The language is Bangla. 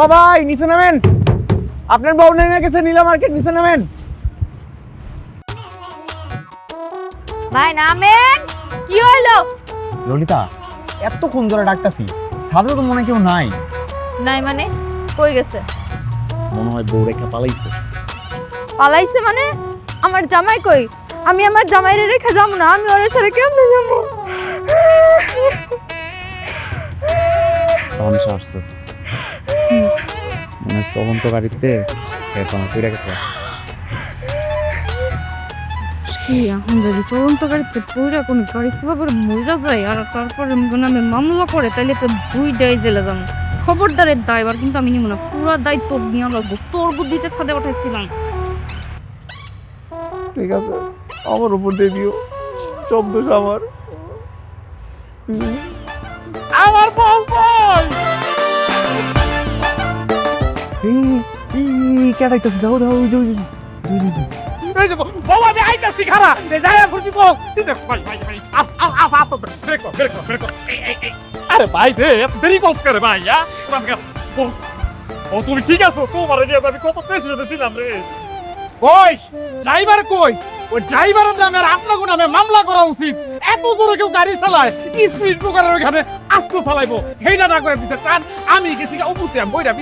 ও ভাই নিচে নামেন। আপনার বউ নেমে গেছে নীলা মার্কেট নিচে নামেন। ভাই নামেন। কি হইল ললিতা এতক্ষণ ধরে ডাকতাছি সাথে তো মনে কেউ নাই। নাই মানে? কই গেছে? মনে হয় বউ রেখা পালাইছে। পালাইছে মানে? আমার জামাই কই? আমি আমার জামাইরে রেখে যাব না আমি ওরে ছেড়ে কেমনে যাব? তামসা আসছে। মানে চলন্ত গাড়িতে এখন কইরা গেছে। কি এখন যদি চলন্ত গাড়িতে পুরা কোন করে মজা যায় আর তারপরে আমি মামলা করে তাহলে তো দুইটাই জেলে যাব। খবরদারের দায়বার কিন্তু আমি নিব না পুরা দায়িত্ব নিয়ে লাগবো। তোর বুদ্ধিতে ছাদে পাঠাইছিলাম। ঠিক আছে আমার উপর দিয়ে দিও। সব দোষ আমার। আমার বউ কেটাইতেছে ভাই ভাই ভাই আস কর ভাই ও তুমি ঠিক আছো তোমার নিয়ে আমি কত টেনশনে ছিলাম রে ওই ড্রাইভার কই ওই ড্রাইভারের নামে আর আপনাকে নামে মামলা করা উচিত এত জোরে কেউ গাড়ি চালায় স্পিড ব্রেকারের ওখানে আস্তে চালাইবো হেইটা না করে দিছে টান আমি গেছি উপরতে আমি বইরা